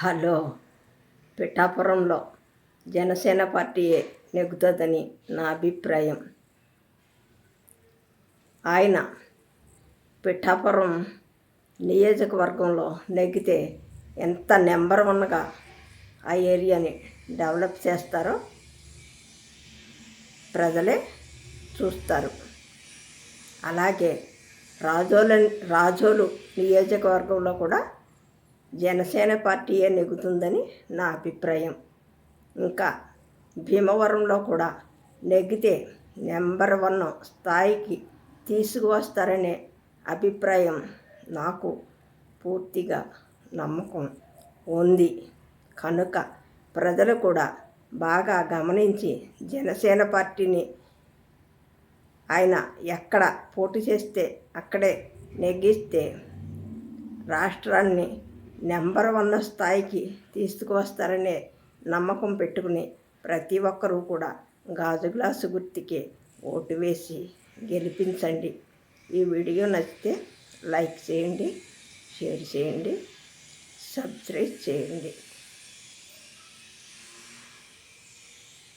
Hello. పిఠాపురంలో జనసేన పార్టీయే నెగ్గుతుందని నా అభిప్రాయం. ఆయన పిఠాపురం నియోజకవర్గంలో నెగ్గితే ఎంత నెంబర్ వన్గా ఆ ఏరియాని డెవలప్ చేస్తారో ప్రజలే చూస్తారు. అలాగే రాజోల రాజోలు నియోజకవర్గంలో కూడా జనసేన పార్టీయే నెగ్గుతుందని నా అభిప్రాయం. ఇంకా భీమవరంలో కూడా నెగ్గితే నెంబర్ వన్ స్థాయికి తీసుకువస్తారనే అభిప్రాయం నాకు పూర్తిగా నమ్మకం ఉంది. కనుక ప్రజలు కూడా బాగా గమనించి జనసేన పార్టీని ఆయన ఎక్కడ పోటీ చేస్తే అక్కడే నెగ్గిస్తే రాష్ట్రాన్ని నెంబర్ వన్ స్థాయికి తీసుకువస్తారనే నమ్మకం పెట్టుకుని ప్రతి ఒక్కరూ కూడా గాజు గ్లాసు గుర్తికే ఓటు వేసి గెలిపించండి. ఈ వీడియో నచ్చితే లైక్ చేయండి షేర్ చేయండి సబ్స్క్రైబ్ చేయండి.